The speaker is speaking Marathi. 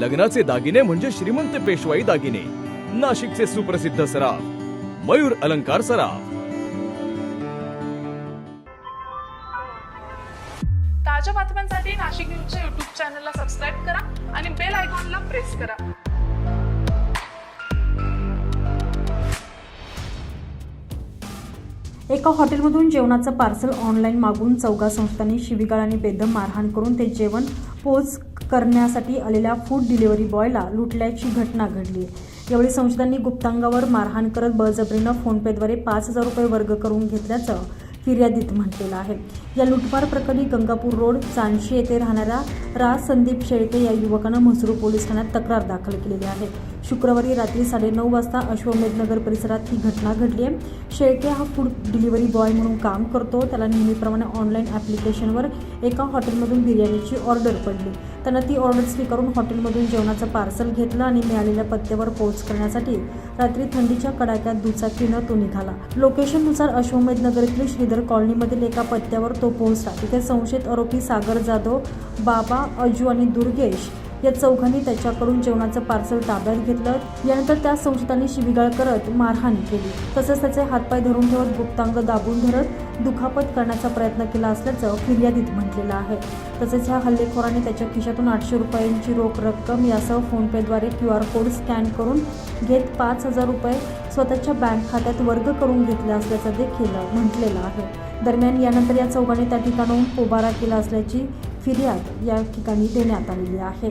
लग्नाचे दागिने म्हणजे श्रीमंत पेशवाई दागिने. नाशिकचे सुप्रसिद्ध सराफ. मयूर अलंकार सराफ. ताज्या बातम्यांसाठी नाशिक न्यूजच्या युट्यूब चॅनलला सबस्क्राईब करा आणि बेल आयकॉनला प्रेस करा. एका हॉटेलमधून जेवणाचं पार्सल ऑनलाईन मागून चौघा संस्थांनी शिवीगाळ आणि बेदम मारहाण करून ते जेवण पोच करण्यासाठी आलेल्या फूड डिलिव्हरी बॉयला लुटल्याची घटना घडली. यावेळी संस्थांनी गुप्तांगावर मारहाण करत बळजबरीनं फोनपेद्वारे पाच हजार रुपये वर्ग करून घेतल्याचं फिर्यादीत म्हटलेलं आहे. या लुटमार प्रकरणी गंगापूर रोड चांशी येथे राहणाऱ्या राज संदीप शेळके या युवकानं म्हसरूळ पोलीस ठाण्यात तक्रार दाखल केलेली आहे. शुक्रवारी रात्री साडेनऊ वाजता अश्वमेधनगर परिसरात ही घटना घडली आहे. शेळके हा फूड डिलिव्हरी बॉय म्हणून काम करतो. त्याला नेहमीप्रमाणे ऑनलाईन ॲप्लिकेशनवर एका हॉटेलमधून बिर्याणीची ऑर्डर पडली. त्यानं ती ऑर्डर स्वीकारून हॉटेलमधून जेवणाचं पार्सल घेतलं आणि मिळालेल्या पत्त्यावर पोच करण्यासाठी रात्री थंडीच्या कडाक्यात दुचाकीनं तो निघाला. लोकेशननुसार अश्वमेधनगरीतील श्रीधर कॉलनीमधील एका पत्त्यावर तो पोहोचला. तिथे संशयित आरोपी सागर जाधव बाबा अजू आणि दुर्गेश या चौघांनी त्याच्याकडून जेवणाचं पार्सल ताब्यात घेतलं. यानंतर त्या संशयितांनी शिवीगाळ करत मारहाण केली. तसंच त्याचे हातपाय धरून ठेवत गुप्तांग दाबून धरत दुखापत करण्याचा प्रयत्न केला असल्याचं फिर्यादीत म्हटलेलं आहे. तसेच ह्या हल्लेखोराने त्याच्या खिशातून आठशे रुपयांची रोख रक्कम यासह फोनपेद्वारे क्यू आर कोड स्कॅन करून घेत पाच हजार रुपये स्वतःच्या बँक खात्यात वर्ग करून घेतले असल्याचं देखील म्हटलेलं आहे. दरम्यान यानंतर या चौघांनी त्या ठिकाणाहून पोबारा केला असल्याची फिर्याद या ठिकाणी देण्यात आलेली आहे.